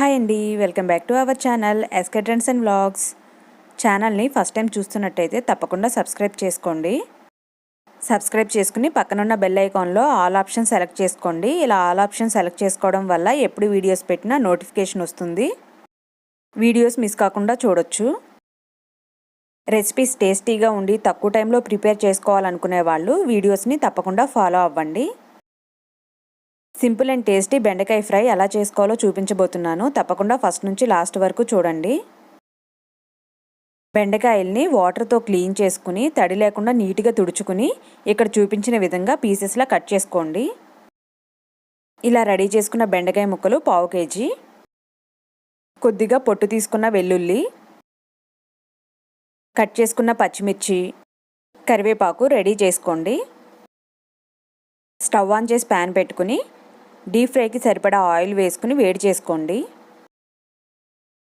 Hi అండి welcome back to our channel SK trends and vlogs. ఛానల్ని first time చూస్తున్నట్టయితే తప్పకుండా సబ్స్క్రైబ్ చేసుకోండి. సబ్స్క్రైబ్ చేసుకుని పక్కనున్న బెల్ ఐకాన్లో ఆల్ ఆప్షన్ సెలెక్ట్ చేసుకోండి. ఇలా ఆల్ ఆప్షన్ సెలెక్ట్ చేసుకోవడం వల్ల ఎప్పుడు వీడియోస్ పెట్టినా నోటిఫికేషన్ వస్తుంది. వీడియోస్ మిస్ కాకుండా చూడొచ్చు. రెసిపీస్ టేస్టీగా ఉండి తక్కువ టైంలో ప్రిపేర్ చేసుకోవాలనుకునే వాళ్ళు వీడియోస్ని తప్పకుండా ఫాలో అవ్వండి. సింపుల్ అండ్ టేస్టీ బెండకాయ ఫ్రై ఎలా చేసుకోవాలో చూపించబోతున్నాను. తప్పకుండా ఫస్ట్ నుంచి లాస్ట్ వరకు చూడండి. బెండకాయల్ని వాటర్తో క్లీన్ చేసుకుని తడి లేకుండా నీట్గా తుడుచుకుని ఇక్కడ చూపించిన విధంగా పీసెస్లా కట్ చేసుకోండి. ఇలా రెడీ చేసుకున్న బెండకాయ ముక్కలు పావు కేజీ. కొద్దిగా పొట్టు తీసుకున్న వెల్లుల్లి. కట్ చేసుకున్న పచ్చిమిర్చి. కరివేపాకు రెడీ చేసుకోండి. స్టవ్ ఆన్ చేసి ప్యాన్ పెట్టుకుని డీప్ ఫ్రైకి సరిపడా ఆయిల్ వేసుకుని వేడి చేసుకోండి.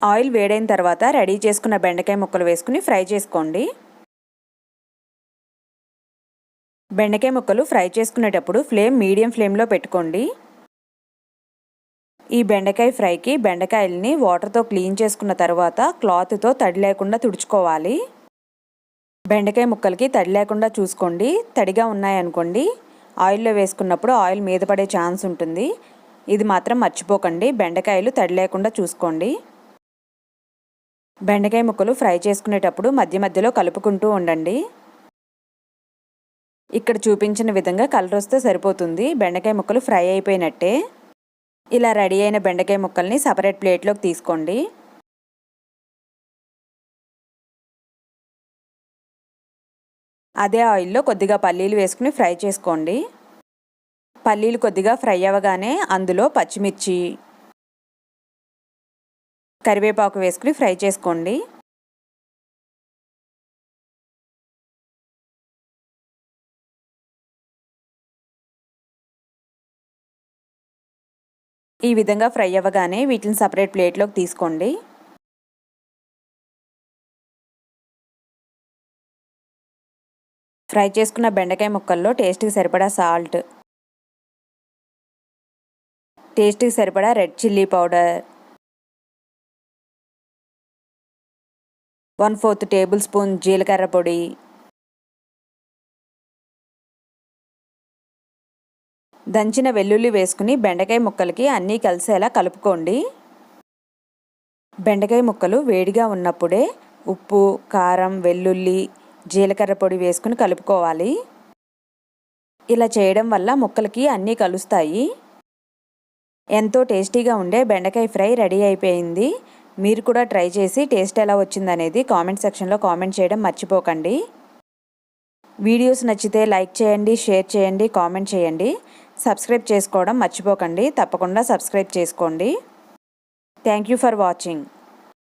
ఆయిల్ వేడైన తర్వాత రెడీ చేసుకున్న బెండకాయ ముక్కలు వేసుకుని ఫ్రై చేసుకోండి. బెండకాయ ముక్కలు ఫ్రై చేసుకునేటప్పుడు ఫ్లేమ్ మీడియం ఫ్లేమ్లో పెట్టుకోండి. ఈ బెండకాయ ఫ్రైకి బెండకాయల్ని వాటర్తో క్లీన్ చేసుకున్న తర్వాత క్లాత్తో తడి లేకుండా తుడుచుకోవాలి. బెండకాయ ముక్కలకి తడి లేకుండా చూసుకోండి. తడిగా ఉన్నాయనుకోండి. ఆయిల్లో వేసుకున్నప్పుడు ఆయిల్ మీద పడే ఛాన్స్ ఉంటుంది. ఇది మాత్రం మర్చిపోకండి. బెండకాయలు తడి లేకుండా చూసుకోండి. బెండకాయ ముక్కలు ఫ్రై చేసుకునేటప్పుడు మధ్య మధ్యలో కలుపుకుంటూ ఉండండి. ఇక్కడ చూపించిన విధంగా కలర్ వస్తే సరిపోతుంది. బెండకాయ ముక్కలు ఫ్రై అయిపోయినట్టే. ఇలా రెడీ అయిన బెండకాయ ముక్కల్ని సపరేట్ ప్లేట్లోకి తీసుకోండి. అదే ఆయిల్లో కొద్దిగా పల్లీలు వేసుకుని ఫ్రై చేసుకోండి. పల్లీలు కొద్దిగా ఫ్రై అవ్వగానే అందులో పచ్చిమిర్చి కరివేపాకు వేసుకుని ఫ్రై చేసుకోండి. ఈ విధంగా ఫ్రై అవ్వగానే వీటిని సపరేట్ ప్లేట్లోకి తీసుకోండి. ఫ్రై చేసుకున్న బెండకాయ ముక్కల్లో టేస్ట్కి సరిపడా సాల్ట్. టేస్ట్కి సరిపడా red chilli powder. One fourth tablespoon జీలకర్ర పొడి. దంచిన వెల్లుల్లి వేసుకుని బెండకాయ ముక్కలకి అన్నీ కలిసేలా కలుపుకోండి. బెండకాయ ముక్కలు వేడిగా ఉన్నప్పుడే ఉప్పు కారం వెల్లుల్లి జీలకర్ర పొడి వేసుకుని కలుపుకోవాలి. ఇలా చేయడం వల్ల ముక్కలకి అన్నీ కలుస్తాయి. ఎంతో టేస్టీగా ఉండే బెండకాయ ఫ్రై రెడీ అయిపోయింది. మీరు కూడా ట్రై చేసి టేస్ట్ ఎలా వచ్చిందనేది కామెంట్ సెక్షన్లో కామెంట్ చేయడం మర్చిపోకండి. వీడియోస్ నచ్చితే లైక్ చేయండి షేర్ చేయండి కామెంట్ చేయండి. సబ్స్క్రైబ్ చేసుకోవడం మర్చిపోకండి. తప్పకుండా సబ్స్క్రైబ్ చేసుకోండి. Thank you for watching.